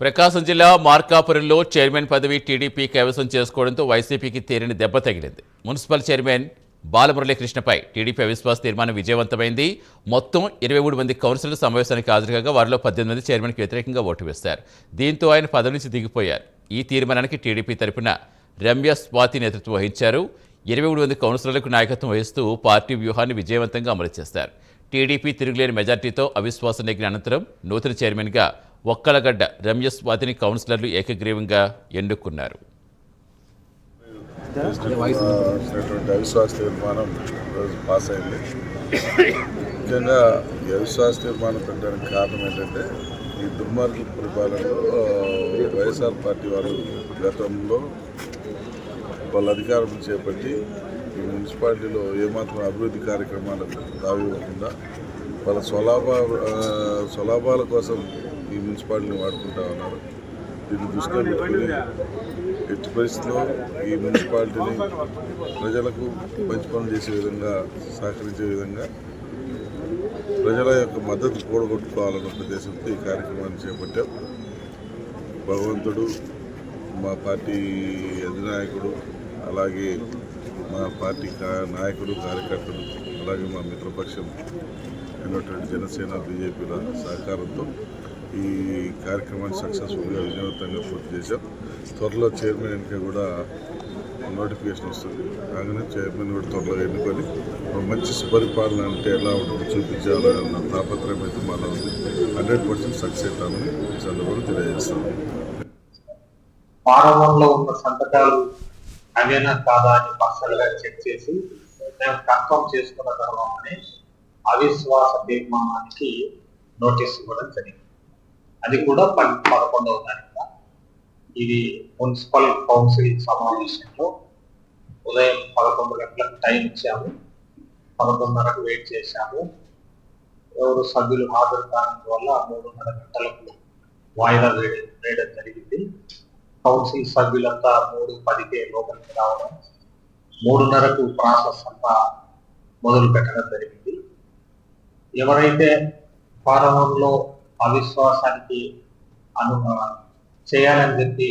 ప్రకాశం జిల్లా మార్కాపురంలో చైర్మన్ పదవి టీడీపీ కైవసం చేసుకోవడంతో వైసీపీకి తీరని దెబ్బ తగిలింది. మున్సిపల్ చైర్మన్ బాలమురళీకృష్ణపై టీడీపీ అవిశ్వాస తీర్మానం విజయవంతమైంది. మొత్తం ఇరవై మూడు మంది కౌన్సిలర్ సమావేశానికి హాజరుగా వారిలో పద్దెనిమిది మంది చైర్మన్కి వ్యతిరేకంగా ఓటు వేశారు. దీంతో ఆయన పదవి నుంచి దిగిపోయారు. ఈ తీర్మానానికి టీడీపీ తరపున రమ్య స్వాతి నేతృత్వం వహించారు. ఇరవై మూడు మంది కౌన్సిలర్లకు నాయకత్వం వహిస్తూ పార్టీ వ్యూహాన్ని విజయవంతంగా అమలు చేశారు. టీడీపీ తిరుగులేని మెజార్టీతో అవిశ్వాసం నెగ్గిన అనంతరం నూతన చైర్మన్గా ఒక్కలగడ్డ రమ్య స్వాతిని కౌన్సిలర్లు ఏకగ్రీవంగా ఎన్నుకున్నారు. అవిశ్వాస తీర్మానం ఈరోజు పాస్ అయింది. ముఖ్యంగా ఈ అవిశ్వాస తీర్మానం పెట్టడానికి కారణం ఏంటంటే ఈ దుర్మార్గ పరిపాలనలో వైఎస్ఆర్ పార్టీ వారు గతంలో వాళ్ళ అధికారం చేపట్టి ఈ మున్సిపాలిటీలో ఏమాత్రం అభివృద్ధి కార్యక్రమాలకు తావివ్వకుండా వాళ్ళ స్వలాభ స్వలాభాల కోసం ఈ మున్సిపాలిటీని వాడుకుంటా ఉన్నారు. దీన్ని దృష్టిలో పెట్టుకుని ఎట్టి పరిస్థితుల్లో ఈ మున్సిపాలిటీని ప్రజలకు మంచి పనులు చేసే విధంగా సహకరించే విధంగా ప్రజల యొక్క మద్దతు కూడగొట్టుకోవాలన్న ఉద్దేశంతో ఈ కార్యక్రమాన్ని చేపట్టాం. భగవంతుడు మా పార్టీ అధినాయకుడు అలాగే మా పార్టీ కా- నాయకుడు కార్యకర్తలు అలాగే మా మిత్రపక్షం అయినటువంటి జనసేన బీజేపీల సహకారంతో ఈ కార్యక్రమాన్ని సక్సెస్ఫుల్గా విజయవంతంగా పూర్తి చేశాం. త్వరలో చైర్మన్ ఎన్నిక కూడా నోటిఫికేషన్ వస్తుంది. కాగానే చైర్మన్ కూడా త్వరలో ఎన్నుకొని మంచి సుపరిపాలన అంటే ఎలా ఉంటుందో చూపించాలన్న తాపత్రయం అయితే మాలో ఉంది. హండ్రెడ్ పర్సెంట్ సక్సెస్ అవుతామని ఈ తెలియజేస్తాం తెలియజేస్తాము ఫారంలో ఉన్న సంతకాలు అవేనా కాదా అని పర్సనల్గా చెక్ చేసి మేము కన్ఫర్మ్ చేసుకున్న తర్వాతనే అవిశ్వాస తీర్మానానికి నోటీస్ ఇవ్వడం జరిగింది. అది కూడా పదకొండవ తారీఖు ఇది మున్సిపల్ కౌన్సిల్ సమావేశంలో ఉదయం పదకొండు గంటలకు టైం ఇచ్చాము. పదకొండున్నరకు వెయిట్ చేశాము. ఎవరు సభ్యులు హాజరు వల్ల మూడున్నర గంటలకు వాయిదా వేయడం వేయడం జరిగింది. కౌన్సిల్ సభ్యులంతా మూడు పదికే లోపలికి రావడం మూడున్నరకు ప్రాసెస్ అంతా మొదలు పెట్టడం జరిగింది. ఎవరైతే ప్రారంభంలో అవిశ్వాసానికి అను చేయాలని చెప్పి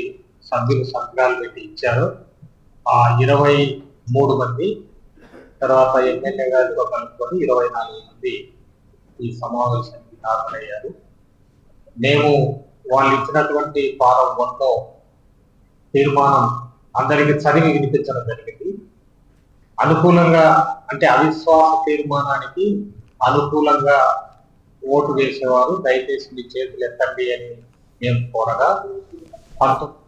సభ్యులు సంతకాలు పెట్టి ఇచ్చారు. ఆ ఇరవై మూడు మంది తర్వాత ఎమ్మెల్యే గారితో కలుపుకొని ఇరవై నాలుగు మంది ఈ సమావేశానికి హాజరయ్యారు. మేము వాళ్ళు ఇచ్చినటువంటి ఫారం వన్లో తీర్మానం అందరికి చదివి వినిపించడం జరిగింది. అనుకూలంగా అంటే అవిశ్వాస తీర్మానానికి అనుకూలంగా ఓటు వేసేవారు దయచేసి మీ చేతులు ఎత్తండి అని మేము కోరగా పంతొమ్మిది